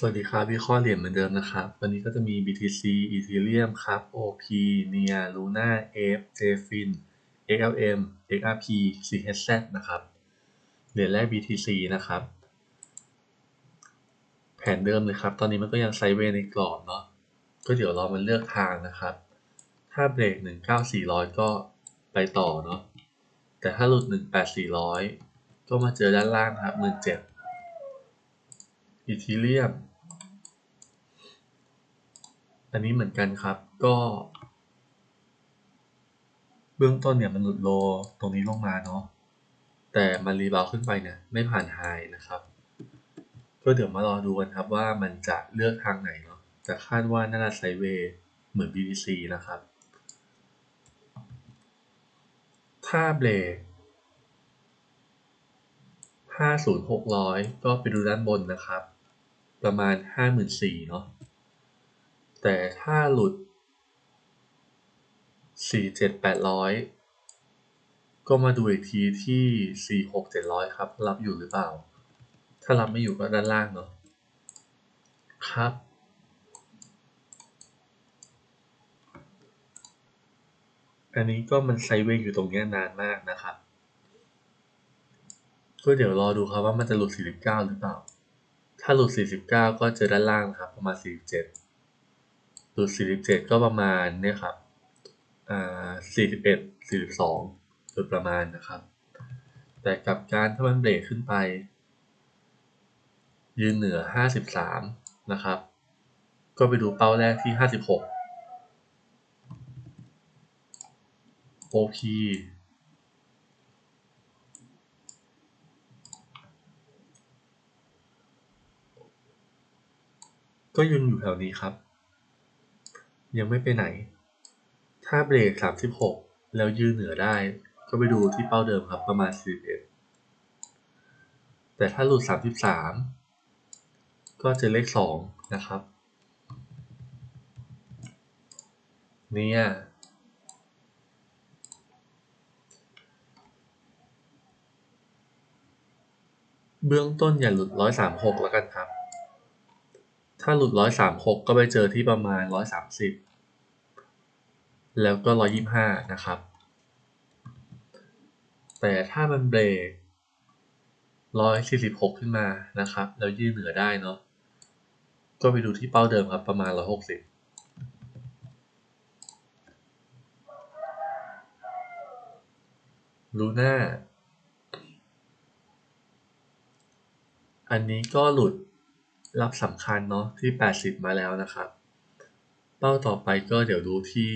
สวัสดีครับวิเคราะห์เหรียญเหมือนเดิมนะครับ วันนี้ก็จะมี BTC Ethereum ครับ OP NIA Luna Ape JFIN XLM XRP CHZ นะครับ เหรียญแรก BTC นะครับ แผนเดิมเลยครับ ตอนนี้มันก็ยังไซเวในกรอบเนาะ ก็เดี๋ยวเรอมันเลือกทางนะครับ ถ้าเบรก 19400 ก็ไปต่อเนาะ แต่ถ้าหลุด 18400 ก็มาเจอด้านล่างครับ17,000 อีทีเรียม อันนี้เหมือนกันครับ ก็ เบื้องต้นเนี่ยมันหลุดโลตรงนี้ลงมาเนาะ แต่มันรีบาวขึ้นไปเนี่ยไม่ผ่านไฮนะครับ ก็เดี๋ยวมารอดูกันครับว่ามันจะเลือกทางไหนเนาะ แต่คาดว่าน่าจะไซเวย์เหมือน BTC นะครับ ถ้าเบรก50-600 ก็ไปดูด้านบนนะครับ ประมาณ 54,000เนาะแต่ถ้าหลุด 47,800 ก็มาดูอีกทีที่ 46,700 ครับ รับอยู่หรือเปล่า ถ้ารับไม่อยู่ก็ด้านล่างเนาะครับ อันนี้ก็มันไซเวย์อยู่ตรงนี้นานมากนะครับ ก็เดี๋ยวรอดูครับว่ามันจะหลุด 49 หรือเปล่า ถ้าหลุด 49 ก็เจอด้านล่างนะครับประมาณ 47 หลุด 47 ก็ประมาณเนี่ยครับอ่า41 42 โดยประมาณนะครับ แต่กับการถ้ามันเบรกขึ้นไป ยืนเหนือ 53 นะครับ ก็ไปดูเป้าแรกที่ 56 OP ก็ยืนอยู่แถวนี้ครับ ยังไม่ไปไหน ถ้าเบรก36แล้วยืนเหนือได้ ก็ไปดูที่เป้าเดิมครับประมาณ41แต่ถ้าหลุด33ก็จอเลข2นะครับ เนี่ยเบื้องต้นอย่าหลุด136แล้วกันครับ ถ้าหลุด136ก็ไปเจอที่ประมาณ130แล้วก็125นะครับ แต่ถ้ามันเบรก146ขึ้นมานะครับ แล้วยืนเหนือได้เนาะก็ไปดูที่เป้าเดิมครับประมาณ160ลูน่าอันนี้ก็หลุด รับสำคัญเนาะที่ 80 มาแล้วนะครับ เป้าต่อไปก็เดี๋ยวดูที่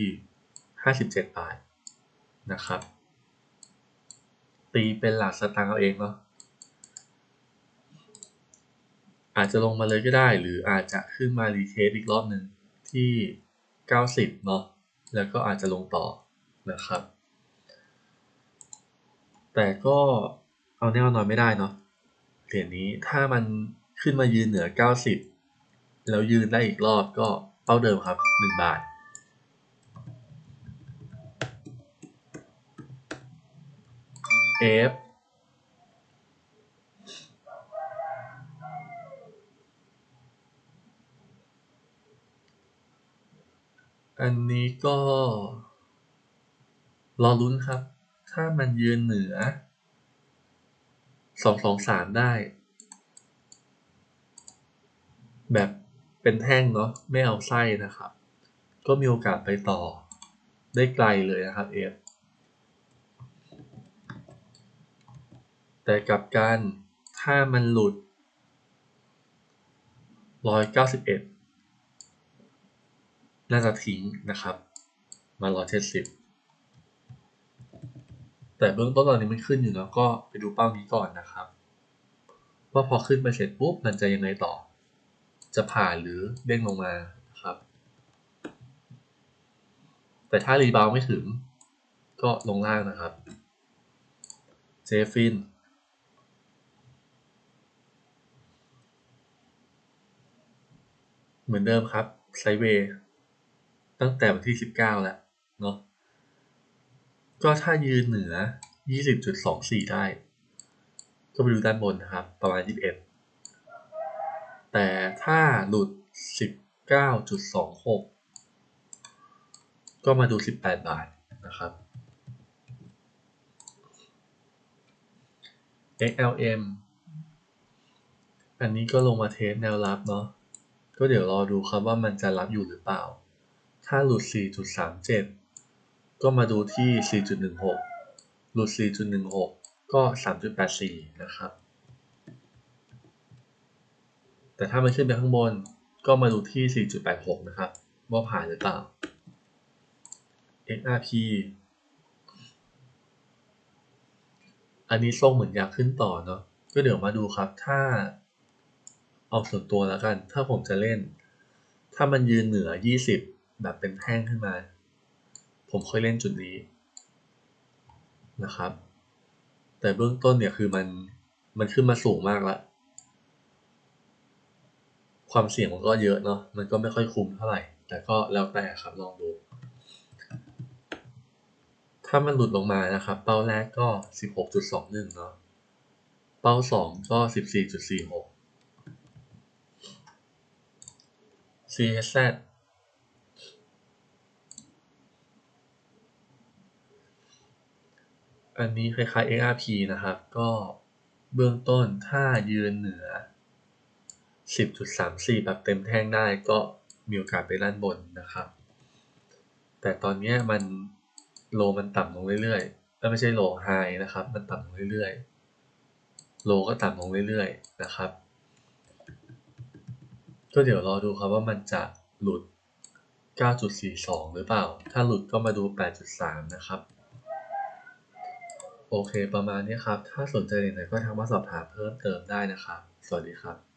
57 บาทนะครับ ตีเป็นหลักสตางค์เอาเองเนาะอาจจะลงมาเลยก็ได้ หรืออาจจะขึ้นมารีเทสอีกรอบหนึ่งที่ 90 เนาะแล้วก็อาจจะลงต่อนะครับ แต่ก็เอาแน่นอนไม่ได้เนาะเหรียญนี้ถ้ามัน ขึ้นมายืนเหนือ 90 แล้วยืนได้อีกรอบก็เป้าเดิมครับ 1 บาท F อันนี้ก็ รอลุ้นครับ ถ้ามันยืนเหนือ 223 ได้ แบบเป็นแท่งเนาะไม่เอาไส้นะครับ ก็มีโอกาสไปต่อได้ไกลเลยนะครับ F แต่กับกันถ้ามันหลุด 191 น่าจะทิ้งนะครับ มา 170 แต่เบื้องต้นตอนนี้มันขึ้นอยู่แล้วก็ไปดูเป้านี้ก่อนนะครับ ว่าพอขึ้นไปเสร็จปุ๊บมันจะยังไงต่อ จะผ่านหรือเด้งลงมาครับ แต่ถ้ารีบาวไม่ถึง ก็ลงล่างนะครับเจฟินเหมือนเดิมครับไซเวย์ตั้งแต่วันที่ 19 แล้วเนาะก็ถ้ายืนเหนือ 20.24 ได้ ก็ไปดูด้านบนนะครับ ประมาณ 21 แต่ถ้าหลุด 19.26 ก็มาดู 18 บาทนะครับ XLM อันนี้ก็ลงมาเทสแนวรับเนาะ ก็เดี๋ยวรอดูครับว่ามันจะรับอยู่หรือเปล่า ถ้าหลุด 4.37 ก็มาดูที่ 4.16 หลุด 4.16 ก็ 3.84 นะครับ แต่ถ้ามันขึ้นไปข้างบนก็มาดูที่ 4.86 นะครับ ว่าผ่านหรือเปล่า XRP อันนี้ทรงเหมือนอยากขึ้นต่อเนาะก็เดี๋ยวมาดูครับถ้าเอาส่วนตัวแล้วกัน ถ้าผมจะเล่น ถ้ามันยืนเหนือ 20 แบบเป็นแท่งขึ้นมา ผมค่อยเล่นจุดนี้นะครับ แต่เบื้องต้นเนี่ยคือมันมันขึ้นมาสูงมากแล้ว ความเสี่ยงมันก็เยอะเนาะมันก็ไม่ค่อยคุ้มเท่าไหร่ แต่ก็แล้วแต่ครับลองดู ถ้ามันหลุดลงมานะครับ เป้าแรกก็ 16.21 เนาะเป้าสองก็ 14.46 CSZ อันนี้คล้ายๆ XRP นะครับ ก็เบื้องต้นถ้ายืนเหนือ 10.34 แบบเต็มแท่งได้ก็มีโอกาสไปด้านบนนะครับ แต่ตอนนี้มันโลมันต่ำลงเรื่อยๆไม่ใช่โลไฮนะครับ มันต่ำลงเรื่อยๆ โลก็ต่ำลงเรื่อยๆ นะครับ ก็เดี๋ยวรอดูครับว่ามันจะหลุด 9.42 หรือเปล่า ถ้าหลุดก็มาดู 8.3 นะครับ โอเคประมาณนี้ครับ ถ้าสนใจไหนๆก็ทักมาสอบถามเพิ่มเติมได้นะครับ สวัสดีครับ